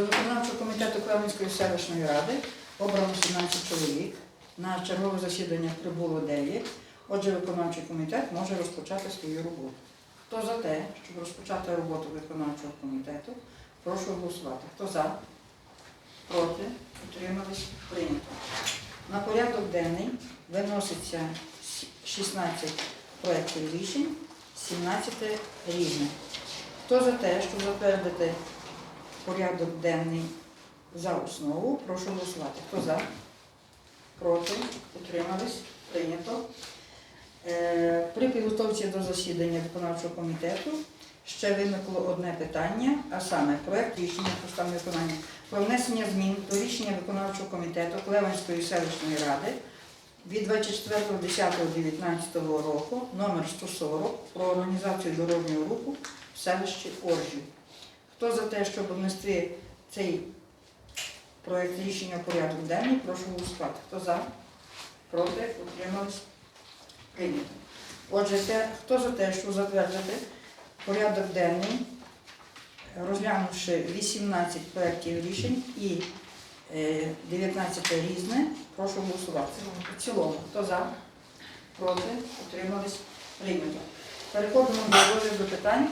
До виконавчого комітету Клевенської селищної ради обрано 17 чоловік. На чергове засідання прибуло 9. Отже, виконавчий комітет може розпочати свою роботу. Хто за те, щоб розпочати роботу виконавчого комітету, прошу голосувати. Хто за? Проти? Утримались? Прийнято. На порядок денний виноситься 16 проєктів рішень, 17 різних. Хто за те, щоб затвердити порядок денний за основу, прошу голосувати. Хто за? Проти? Утримались? Прийнято. Е, При підготовці до засідання виконавчого комітету ще виникло одне питання, а саме проект рішення про стан виконання про внесення змін до рішення виконавчого комітету Клеванської селищної ради від 24.10.19 року номер 140 про організацію дорожнього руху в селищі Оржів. Хто за те, щоб внести цей проект рішення порядок денний, прошу голосувати. Хто за? Проти? Утримались? Прийнято. Отже, хто за те, щоб затвердити порядок денний, розглянувши 18 проєктів рішень і е, 19 різне, прошу голосувати. В цілому, хто за? Проти? Утримались? Прийнято. Переходимо до розгляду питань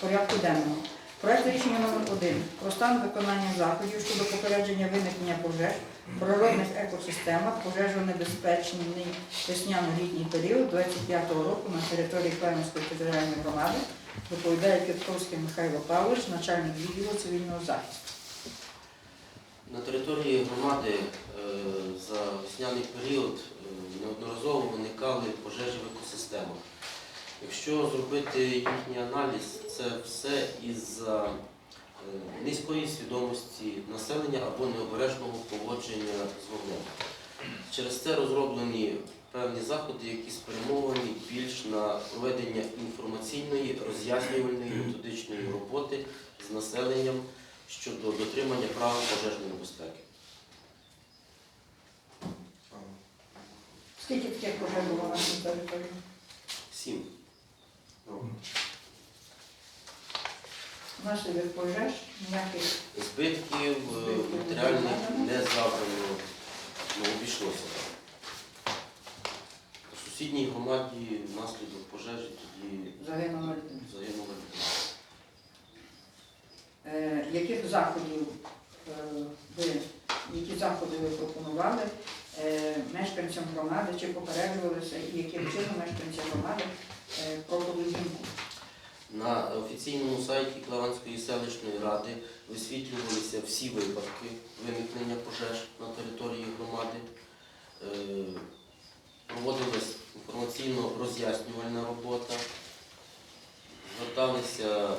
порядку денного. Проект рішення номер 1 про стан виконання заходів щодо попередження виникнення пожеж в природних екосистемах, пожежонебезпечний весняно-літній період 25-го року на території Клевенської федеральної громади доповідає Квітковський Михайло Павлович, начальник відділу цивільного захисту. На території громади е, за весняний період е, неодноразово виникали пожежі в екосистемах. Якщо зробити їхній аналіз, це все із-за е, низької свідомості населення або необережного поводження з вогнем. Через це розроблені певні заходи, які спрямовані більш на проведення інформаційної, роз'яснювальної методичної роботи з населенням щодо дотримання правил пожежної безпеки. Скільки таких пожеж було на території? Сім. Наслідок пожеж ніяких Збитків е, матеріальних не завдано, не обійшлося. У сусідній громаді внаслідок пожежі тоді загинуло людей. загинула людина. Е, яких заходів е, ви, які заходи ви пропонували е, мешканцям громади, чи попереджувалися, і яким чином мешканці громади е, про? На офіційному сайті Клаванської селищної ради висвітлювалися всі випадки виникнення пожеж на території громади. Е, Проводилась інформаційно-роз'яснювальна робота. Зверталися е,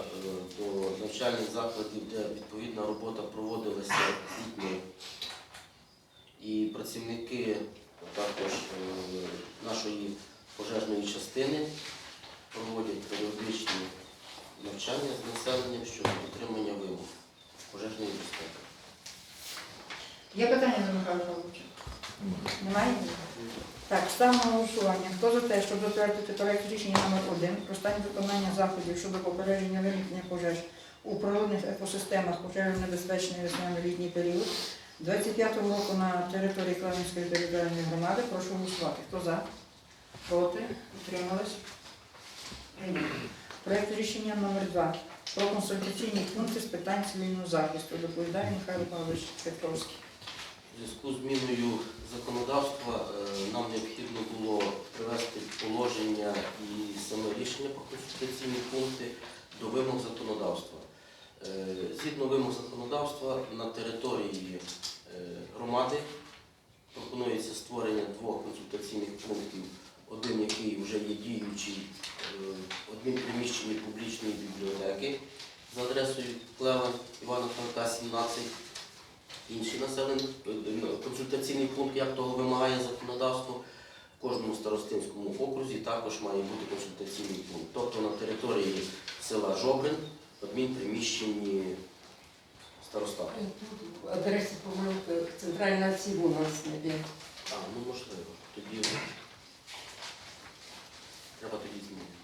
до навчальних закладів, де відповідна робота проводилася дітьми. І працівники також нашої пожежної частини проводять періодичні навчання з населенням щодо дотримання вимог пожежної безпеки. Є питання до Михайла Павловича? Немає? Так, ставимо на голосування. Хто за те, щоб затвердити проект рішення номер 1 про стан виконання заходів щодо попередження виникнення пожеж у природних екосистемах пожежонебезпечний весняно-літній період 25-го року на території Клевенської територіальної громади, прошу голосувати. Хто за? Проти? Утримались? Проект рішення номер 2 про консультаційні пункти з питань цивільного захисту. Доповідає Михайло Павлович Петровський. У зв'язку з зміною законодавства е, нам необхідно було привести положення і саме рішення про консультаційні пункти до вимог законодавства. Е, Згідно вимог законодавства на території е, громади пропонується створення двох консультаційних пунктів. Один, який вже є діючий приміщенні публічної бібліотеки за адресою Клеван Івана Франка, 17. Інший населений е, консультаційний пункт, як того вимагає законодавство, в кожному старостинському окрузі також має бути консультаційний пункт. Тобто на території села Жобрин, в адмінприміщенні старостату. Адреса, по-моєму, центральна сіла у нас не є. А, ну можливо. Тоді треба тоді змінити.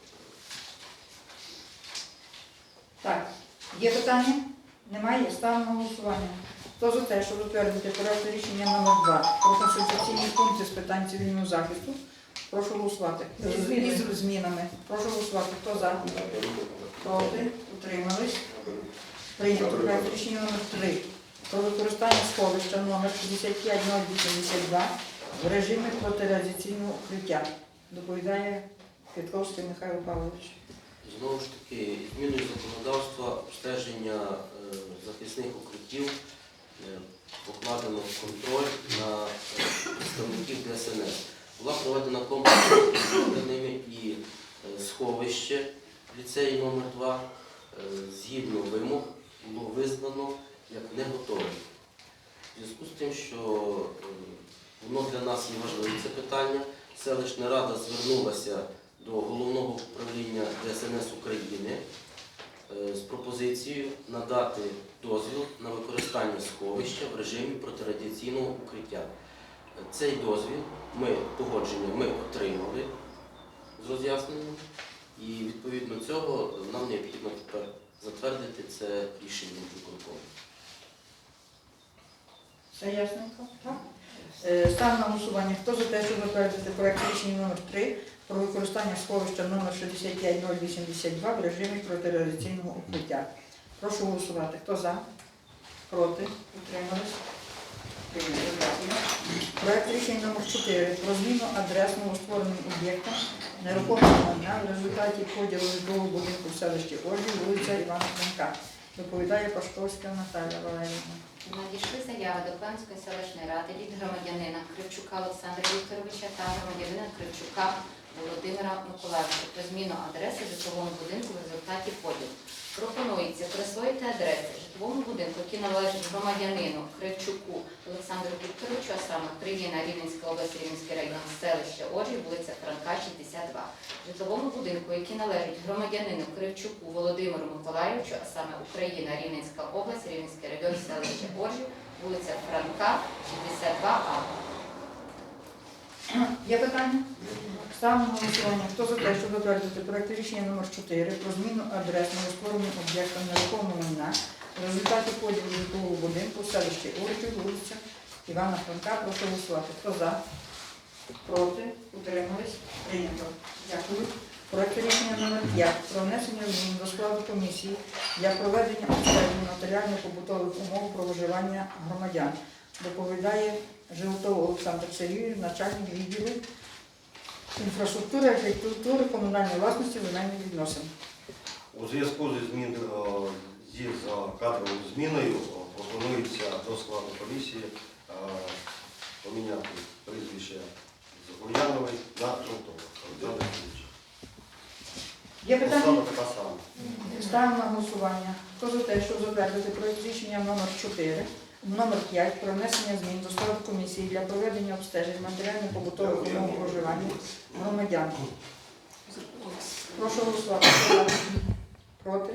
Так, є питання Немає? Ставимо на голосування. Хто за те, щоб затвердити проект рішення номер 2 про консультаційні пункти з питань цивільного захисту? Прошу голосувати. Із змінами. Прошу голосувати. Хто за? Проти? Утримались? Прийнято проект рішення номер 3 про використання сховища номер 65082 в режимі протирадіаційного укриття. Доповідає Квітковський Михайло Павлович. Знову ж таки, зміною законодавства обстеження е, захисних укриттів е, покладено контроль на е, представників ДСНС. Була проведена комплексна ними і сховище в ліцеї номер 2 е, згідно вимог було визнано як не готове. В зв'язку з тим, що воно для нас є важливе це питання, селищна рада звернулася до головного управління ДСНС України е, з пропозицією надати дозвіл на використання сховища в режимі протирадіаційного укриття. Цей дозвіл ми погодження ми отримали з роз'ясненням, і відповідно цього нам необхідно тепер затвердити це рішення виконкому. Все ясненько? Так. Е, Ставимо на голосування. Хто за те, щоб затвердити проект рішення номер 3 про використання сховища номер 65082 в режимі протирадіаційного укриття? Прошу голосувати. Хто за? Проти? Утримались? Проект рішення номер 4 про зміну адрес новоствореним об'єктам нерухомого майна в результаті поділу житлового будинку в селищі Оржі, вулиця Івана Франка. Доповідає Пашковська Наталя Валерівна. Надійшли заяви до Клемської селищної ради від громадянина Кривчука Олександра Вікторовича та громадянина Кривчука Володимира Миколаївича про зміну адреси житловому будинку в результаті поділу. Пропонується присвоїти адреси житловому будинку, які належать громадянину Кривчуку Олександру Вікторовичу, а саме Україна, Рівненська область, Рівненський район, селище Оржі, вулиця Франка, 62. Житловому будинку, який належить громадянину Кривчуку Володимиру Миколаївичу, а саме Україна, Рівненська область, Рівненський район, селище Оржі, вулиця Франка, 62А. Є питання? Ставимо голосування. Хто за те, щоб затвердити проект рішення номер 4 про зміну адрес новоствореним об'єктам нерухомого майна в результаті поділу житлового будинку в селищі Урків, вулиця Івана Франка. Прошу голосувати. Хто за? Проти? Утримались? Прийнято. Дякую. Проект рішення номер 5 про внесення змін до складу комісії для проведення обстежень матеріально-побутових умов про виживання громадян. Доповідає Жилтов Олександр Сергійович, начальник відділу інфраструктури, архітектури, комунальної власності, земельних відносин. У зв'язку зі змін е, зі кадровою зміною е, пропонується до складу комісії е, поміняти прізвище з Гур'янової на Сергійович. Є питання? Ставимо на голосування. Хто за те, щоб затвердити проект рішення номер 4, номер 5 про внесення змін до складу комісії для проведення обстежень матеріально-побутових умов проживання громадян. Прошу голосувати. Проти?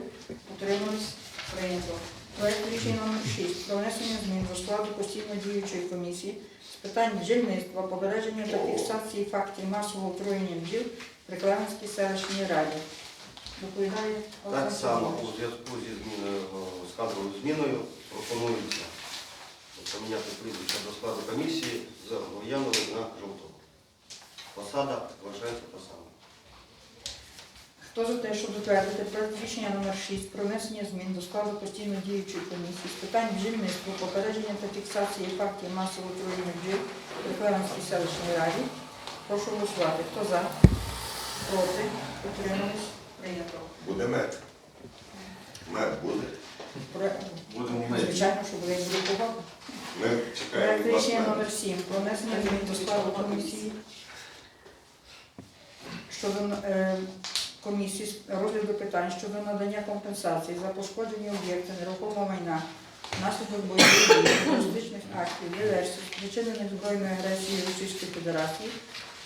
Утримались? Прийнято. Проект рішення номер 6 про внесення змін до складу постійно діючої комісії з питань бджільництва, попередження та фіксації фактів масового отруєння бджіл при Клеменській селищній раді. Доповідає Так само у зв'язку зі зміною е, кадровою зміною пропонується поміняти прізвище до складу комісії з Гур'янової на Жовтого. Посада залишається та сама. Хто за те, щоб затвердити проект рішення номер 6 про внесення змін до складу постійно діючої комісії з питань бджільництва, попередження та фіксації фактів масового отруєння бджіл при Клеменській селищній раді? Прошу голосувати. Хто за? Проти? Утримались? Прийнято. Буде мед. Мед буде. Про- Будемо мед. Звичайно, що буде як буде погода. Ми чекаємо від вас рішення мед. номер 7 про внесення змін до складу комісії щодо е, комісії з розгляду питань щодо надання компенсації за пошкоджені об'єкти нерухомого майна внаслідок бойових дій, терористичних актів, диверсій, спричинених збройною агресією Російської Федерації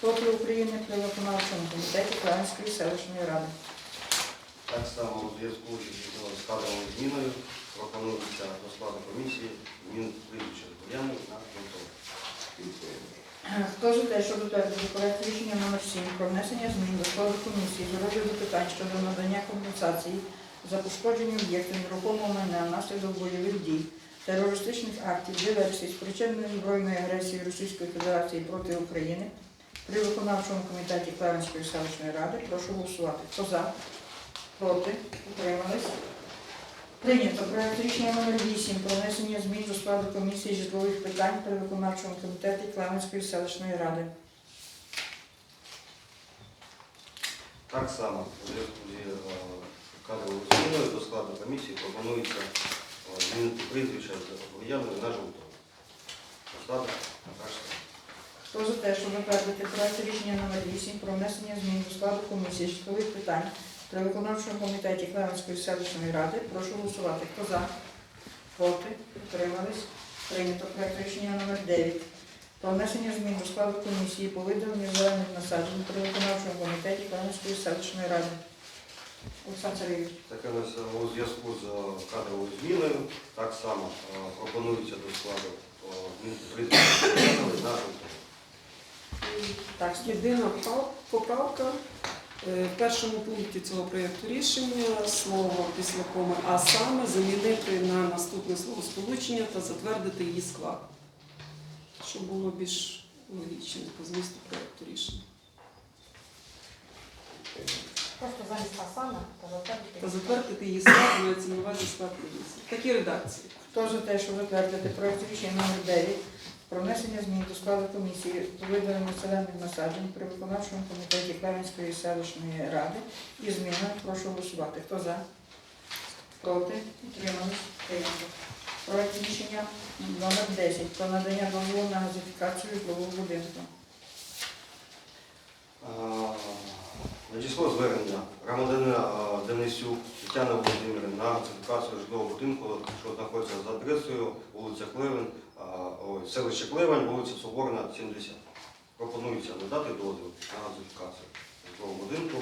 проти України при виконавчому комітеті Клевенської селищної ради. Так само у зв'язку з кадровою зміною пропонується до складу комісії з Гур'янової на Жовтого. Хто за те, щоб затвердити проект рішення номер 7 про внесення змін до складу комісії з розгляду питань щодо надання компенсації за пошкодження об'єктів нерухомого майна внаслідок бойових дій, терористичних актів, диверсій, спричиненої збройної агресії Російської Федерації проти України при виконавчому комітеті Клевенської селищної ради. Прошу голосувати. Хто за? Проти? Утримались? Прийнято проект рішення номер 8 про внесення змін до складу комісії житлових питань при виконавчому комітеті Клевенської селищної ради. Так само у зв'язку зі е, кадровою зміною до складу комісії пропонується е, змінити прізвище з Гур'янової на Жовтого. Посада така ж. Хто за те, щоб затвердити проект рішення номер 8 про внесення змін до складу комісії житлових питань при виконавчому комітеті Клевенської селищної ради, прошу голосувати. Хто за? Проти? Утримались? Прийнято проект рішення номер 9 про внесення змін до складу комісії по видаленню зелених насаджень при виконавчому комітеті Клевенської селищної ради. Олександр Сергійович. Таке у нас е, у зв'язку з е, кадровою зміною так само е, пропонується до складу Жовтого. Так, Єдина поправка в першому пункті цього проєкту рішення слово після коми, а саме замінити на наступне словосполучення та затвердити її склад, щоб було більш логічно по змісту проєкту рішення. Просто замість фасана та затвердити. Та затвердити її склад мається на увазі склад комісії. В такій редакції. Хто за те, щоб затвердити проект рішення номер 9 про внесення змін до складу комісії по видаленню зелених насаджень при виконавчому комітеті Клевенської селищної ради і зміна. прошу голосувати. Хто за? Проти? Утримались? Прийнято. Проект рішення номер 10 про надання дозволу на газифікацію житлового будинку. Надійшло звернення громадянина Денисюк Тетяни Володимирівни на газифікацію житлового будинку, що знаходиться за адресою вулиця Клевен, селище Клевень, вулиця Соборна, 70. Пропонується надати дозвіл на газифікацію житлового будинку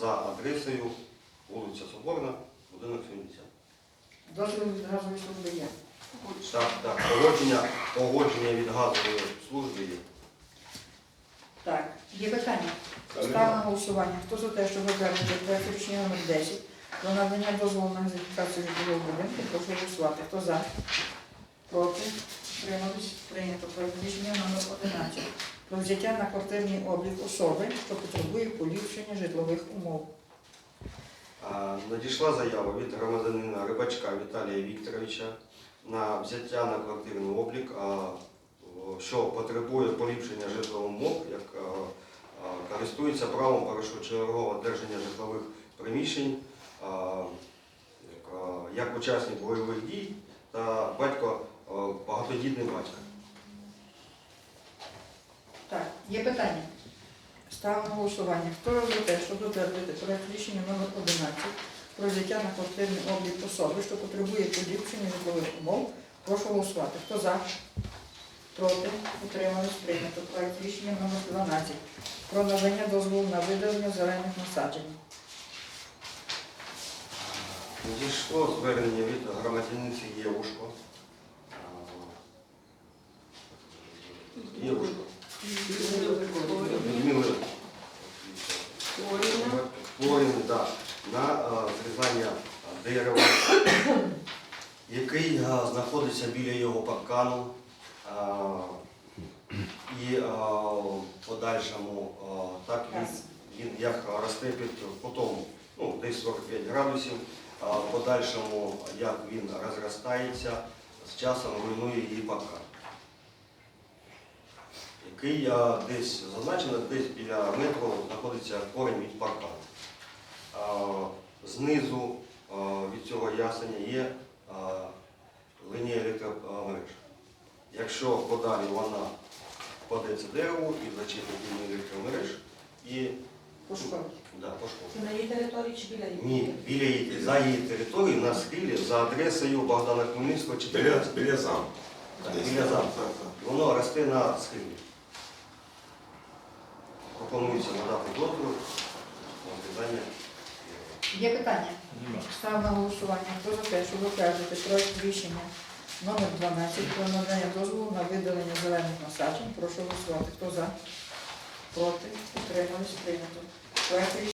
за адресою вулиця Соборна, будинок 70. Дозвіл від газової служби є. Так, так, погодження, погодження від газової служби є. Так, є питання? Ставимо на голосування. Хто за те, щоб затвердити проект рішення номер 10 про надання дозволу на газифікацію житлового будинку, прошу голосувати. Хто за? Проти? Утримались? Прийнято проект рішення номер 11 про взяття на квартирний облік особи, що потребує поліпшення житлових умов. Надійшла заява від громадянина Рибачка Віталія Вікторовича на взяття на квартирний облік, що потребує поліпшення житлових умов, як користується правом першочергового одержання житлових приміщень як, учасник бойових дій та батько багатодітний батько. Так, є питання? Ставимо на голосування. Хто за те, щоб затвердити проект рішення номер 11 про взяття на квартирний облік особи, що потребує поліпшення житлових умов, прошу голосувати. Хто за? Проти? Утримались? Прийнято. Проект рішення номер 12 про надання дозволу на видалення зелених насаджень. Надійшло звернення від громадяниці Євушко. Євушко. Людмили Коріння. Да, на е, зрізання дерева, який е, знаходиться біля його паркану. е, І е, в подальшому е, так він, він як росте під кутом ну, десь 45 градусів, в подальшому як він розростається, з часом руйнує її паркан який десь зазначено, десь біля метро знаходиться корінь від паркану. Знизу від цього ясеня є лінія електромереж. Якщо подалі вона впаде це дерево і зачепить лінію електромереж і Пошкодить. да, пошкодить. Це на її території чи біля її? Ні, біля її, за її територією на схилі за адресою Богдана Хмельницького Біля, 14. біля зам. Так, Десь біля замку. так, так. Воно росте на схилі. Пропонується надати дозвіл на зрізання. Є питання? Ставимо на голосування. Хто за те, щоб затвердити проект рішення номер 12 про надання дозволу на видалення зелених насаджень, прошу голосувати. Хто за? Проти? Утримались? Прийнято. Проект